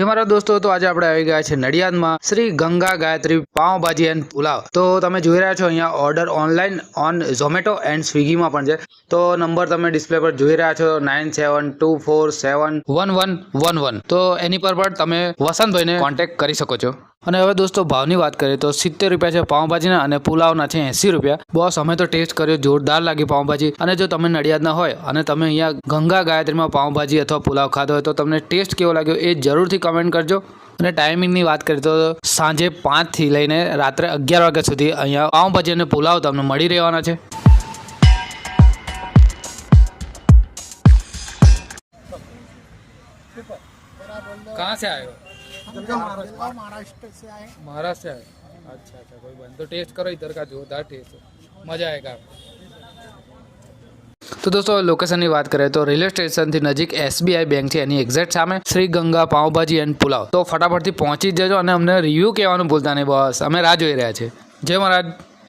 જે મારા દોસ્તો, તો આજે આપણે આવી ગયા છે નડિયાદમાં શ્રી ગંગા ગાયત્રી પાવભાજી એન્ડ પુલાવ. તો તમે જોઈ રહ્યા છો અહીંયા order online on Zomato and સ્વિગીમાં પણ છે. તો નંબર તમે ડિસ્પ્લે પર જોઈ રહ્યા છો nine seven two four seven one one one one તો એની પર પણ તમે વસંતભાઈને કોન્ટેક્ટ કરી શકો છો. અને હવે દોસ્તો, ભાવની વાત કરીએ તો સિત્તેર રૂપિયા છે પાઉંભાજીના અને પુલાવના છે એંસી રૂપિયા. બોસ, અમે તો ટેસ્ટ કર્યો, જોરદાર લાગી પાઉંભાજી. અને જો તમે નડિયાદના હોય અને તમે અહીંયા ગંગા ગાયત્રીમાં પાઉંભાજી અથવા પુલાવ ખાધો હોય તો તમને ટેસ્ટ કેવો લાગ્યો એ જરૂરથી કમેન્ટ કરજો. અને ટાઈમિંગની વાત કરીએ તો સાંજે પાંચથી લઈને રાત્રે અગિયાર વાગ્યા સુધી અહીંયા પાઉંભાજી અને પુલાવ તમને મળી રહેવાના છે. કહાં છે આવ્યો महाराष्ट्र से आए महाराष्ट्र से आए अच्छा अच्छा कोई बात नहीं। तो टेस्ट करो इधर का जोरदार टेस्ट है मजा आएगा તો દોસ્તો લોકેશનની વાત કરીએ તો રેલવે સ્ટેશનથી નજીક એસબીઆઈ બેંક છે એની એક્ઝેક્ટ સામે શ્રી ગંગા પાવભાજી એન્ડ પુલાવ તો ફટાફટથી પહોંચી જ જજો અને અમને રિવ્યૂ કહેવાનું ભૂલતા નહીં બસ અમે રાહ જોઈ રહ્યા છીએ જય મહારાજ